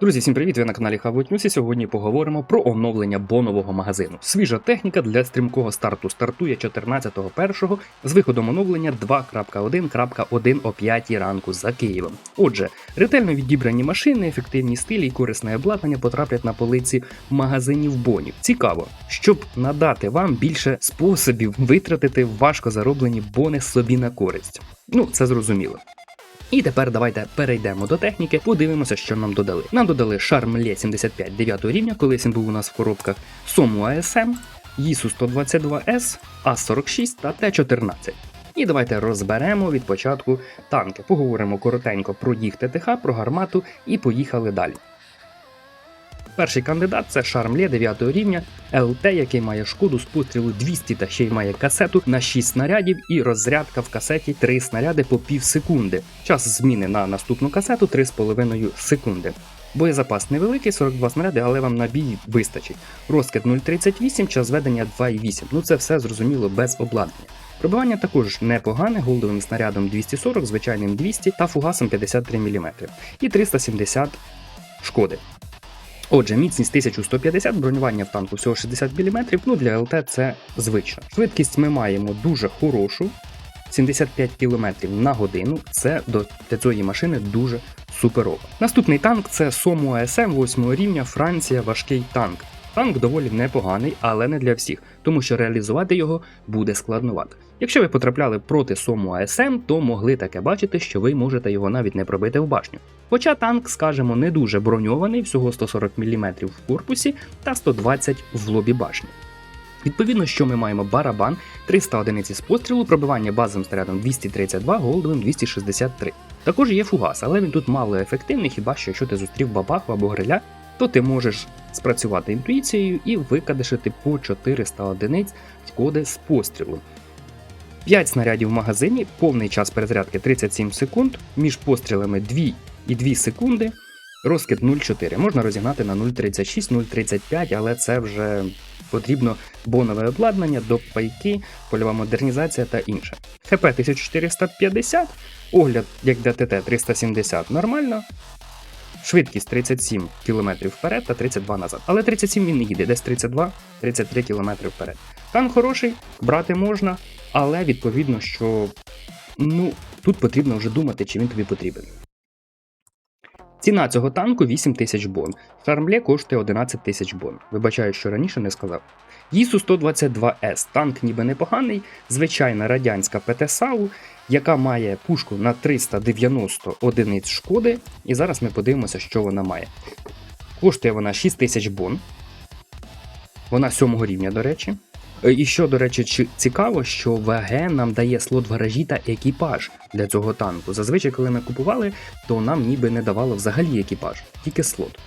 Друзі, всім привіт! Ви на каналі і сьогодні поговоримо про оновлення бонового магазину. Свіжа техніка для стрімкого старту стартує 14.01 з виходом оновлення 2.1.1 о 5 ранку за Києвом. Отже, ретельно відібрані машини, ефективні стилі і корисне обладнання потраплять на полиці магазинів бонів. Цікаво, щоб надати вам більше способів витратити важко зароблені бони собі на користь. Ну, це зрозуміло. І тепер давайте перейдемо до техніки, подивимося, що нам додали. Нам додали шарм Лє 75 9 рівня, колись він був у нас в коробках, Сому ASM, Yisu 122S, А46 та Т14. І давайте розберемо від початку танки. Поговоримо коротенько про їх ТТХ, про гармату і поїхали далі. Перший кандидат це Шармлє 9 рівня ЛТ, який має шкоду з пострілу 200 та ще й має касету на 6 снарядів і розрядка в касеті 3 снаряди по пів секунди. Час зміни на наступну касету 3,5 секунди. Боєзапас невеликий, 42 снаряди, але вам на бій вистачить. Розкид 0,38, час ведення 2,8. Ну це все зрозуміло без обладнання. Пробивання також непогане, голдовим снарядом 240, звичайним 200 та фугасом 53 мм і 370 шкоди. Отже, міцність 1150, бронювання в танку всього 60 мм, ну для ЛТ це звично. Швидкість ми маємо дуже хорошу, 75 км на годину. Це до для цієї машини дуже суперово. Наступний танк це Сому АСМ 8 рівня Франція, важкий танк. Танк доволі непоганий, але не для всіх, тому що реалізувати його буде складновато. Якщо ви потрапляли проти Сому АСМ, то могли таке бачити, що ви можете його навіть не пробити в башню. Хоча танк, скажімо, не дуже броньований, всього 140 мм в корпусі та 120 в лобі башні. Відповідно, що ми маємо барабан, 300 одиниці з пострілу, пробивання базовим снарядом 232, голдовим 263. Також є фугас, але він тут мало ефективний, хіба що якщо ти зустрів бабаху або гриля, то ти можеш спрацювати інтуїцією і викадешити по 400 одиниць шкоди з пострілу. 5 снарядів в магазині, повний час перезарядки 37 секунд, між пострілами 2 і 2 секунди, розкид 0,4. Можна розігнати на 0,36, 0,35, але це вже потрібно бонове обладнання, допайки, польова модернізація та інше. ХП 1450, огляд як ДТТ 370 нормально. Швидкість 37 км вперед та 32 назад. Але 37 він не їде, десь 32-33 км вперед. Танк хороший, брати можна, але відповідно, що ну, тут потрібно вже думати, чи він тобі потрібен. Ціна цього танку 8 тисяч бон. Шармле коштує 11 тисяч бон. Вибачаю, що раніше не сказав. Їсу 122С. Танк ніби непоганий, звичайна радянська ПТ-САУ, яка має пушку на 390 одиниць шкоди. І зараз ми подивимося, що вона має. Коштує вона 6 тисяч бон. Вона 7 рівня, до речі. Е, І що, до речі, цікаво, що ВГ нам дає слот гаражі та екіпаж для цього танку. Зазвичай, коли ми купували, то нам ніби не давало взагалі екіпаж, тільки слот.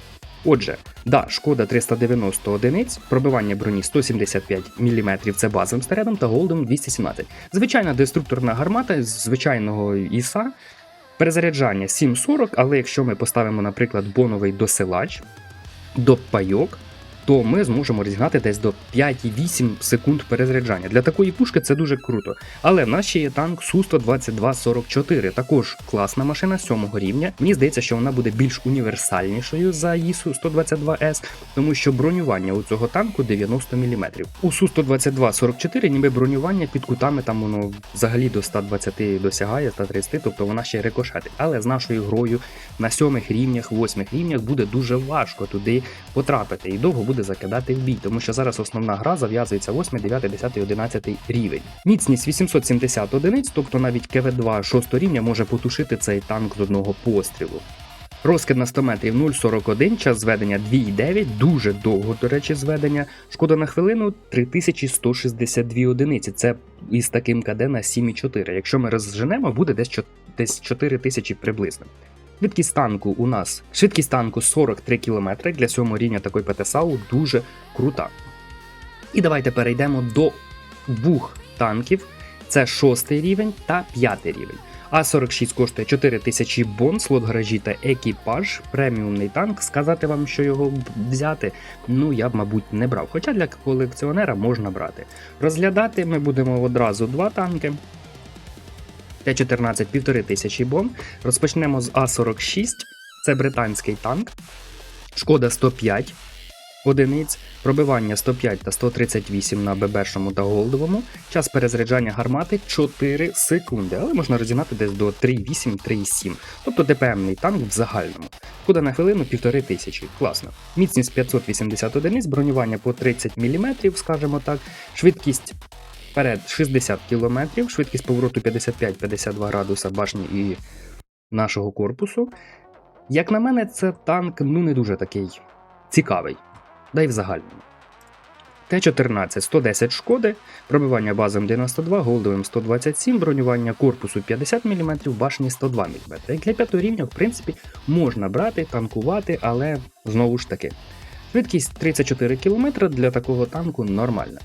Отже, да, шкода 390 одиниць, пробивання броні 175 мм це базовим снарядом та голдом 217. Звичайна деструкторна гармата з звичайного ІСа. Перезаряджання 740, але якщо ми поставимо, наприклад, боновий досилач до пайок, то ми зможемо розігнати десь до 5,8 секунд перезаряджання. Для такої пушки це дуже круто. Але в нас ще є танк Су-122-44, також класна машина 7 рівня. Мені здається, що вона буде більш універсальнішою за ІСу 122С, тому що бронювання у цього танку 90 мм. У Су-122-44 ніби бронювання під кутами там воно взагалі до 120 досягає, 130, тобто вона ще рикошетить. Але з нашою грою на сьомих рівнях, восьмих рівнях буде дуже важко туди потрапити і довго буде закидати в бій, тому що зараз основна гра зав'язується 8, 9, 10, 11 рівень. Міцність 870 одиниць, тобто навіть КВ-2 6 рівня може потушити цей танк з одного пострілу. Розкид на 100 метрів 0,41, час зведення 2,9, дуже довго, до речі, зведення. Шкода на хвилину 3162 одиниці. Це із таким КД на 7,4. Якщо ми розженемо, буде десь, чо- десь 4000 приблизно. Швидкість танку у нас швидкість танку 43 км для 7 рівня такої ПТСАУ дуже крута. І давайте перейдемо до двох танків: це 6 рівень та 5 рівень. А46 коштує 4000 бон, слот гаражі та екіпаж, преміумний танк. Сказати вам, що його взяти, ну я б, мабуть, не брав. Хоча для колекціонера можна брати. Розглядати ми будемо одразу два танки. Т-14 1500 бон. Розпочнемо з А46, це британський танк. Шкода 105 одиниць, пробивання 105 та 138 на ББшому та голдовому, час перезаряджання гармати 4 секунди, але можна розігнати десь до 3,8-3,7, тобто ДПМний танк в загальному. Шкода на хвилину 1500, класно. Міцність 580 одиниць, бронювання по 30 мм, скажімо так, швидкість вперед 60 км, швидкість повороту 55-52 градуса башні і нашого корпусу. Як на мене, це танк ну не дуже такий цікавий, да й в загальному. Т-14 110 шкоди, пробивання базом 92, голдовим 127, бронювання корпусу 50 мм, башні 102 мм. Як для п'ятого рівня, в принципі, можна брати, танкувати, але знову ж таки. Швидкість 34 км для такого танку нормальна.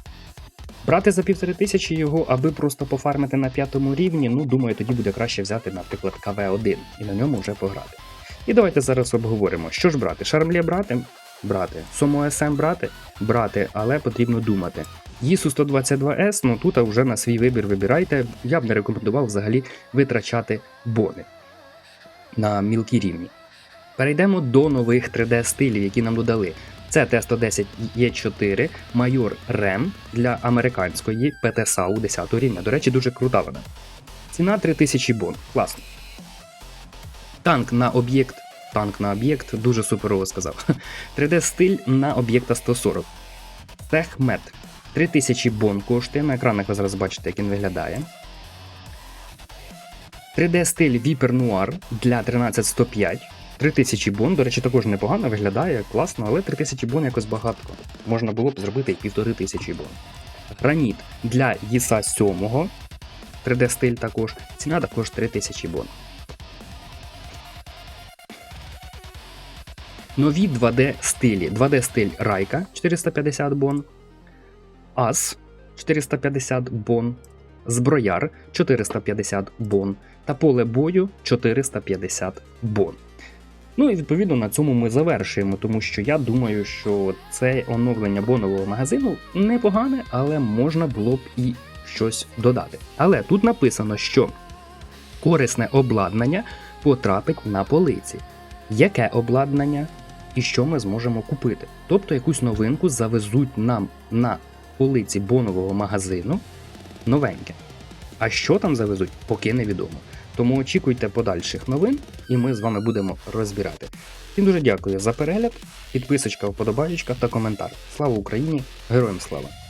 Брати за півтори тисячі його, аби просто пофармити на п'ятому рівні, ну думаю, тоді буде краще взяти, наприклад, КВ-1 і на ньому вже пограти. І давайте зараз обговоримо, що ж брати. Шармлє брати? Брати. Сому СМ брати? Брати, але потрібно думати. ЄСУ 122С, ну тут вже на свій вибір вибирайте. Я б не рекомендував взагалі витрачати бони на мілкі рівні. Перейдемо до нових 3D-стилів, які нам додали. Це Т-110 Е4 Майор Рем для американської ПТСАУ 10 рівня. До речі, дуже крута вона. Ціна 3000 бон. Класно. Танк на об'єкт. Танк на об'єкт, дуже суперово сказав. 3D-стиль на об'єкта 140. Техмет. 3000 бон коштує. На екранах ви зараз бачите, як він виглядає. 3D-стиль Viper Noir для 13105. 3000 бон, до речі, також непогано виглядає, класно, але 3000 бон якось багатко. Можна було б зробити і 1500 бон. Граніт для ЄСА 7. 3D стиль також. Ціна також 3000 бон. Нові 2D стилі. 2D стиль Райка 450 бон. Ас 450 бон. Зброяр 450 бон. Та поле бою 450 бон. Ну і відповідно на цьому ми завершуємо, тому що я думаю, що це оновлення бонового магазину непогане, але можна було б і щось додати. Але тут написано, що корисне обладнання потрапить на полиці. Яке обладнання і що ми зможемо купити? Тобто якусь новинку завезуть нам на полиці бонового магазину новеньке. А що там завезуть, поки невідомо. Тому очікуйте подальших новин, і ми з вами будемо розбирати. Всім дуже дякую за перегляд, підписочка, вподобайка та коментар. Слава Україні! Героям слава!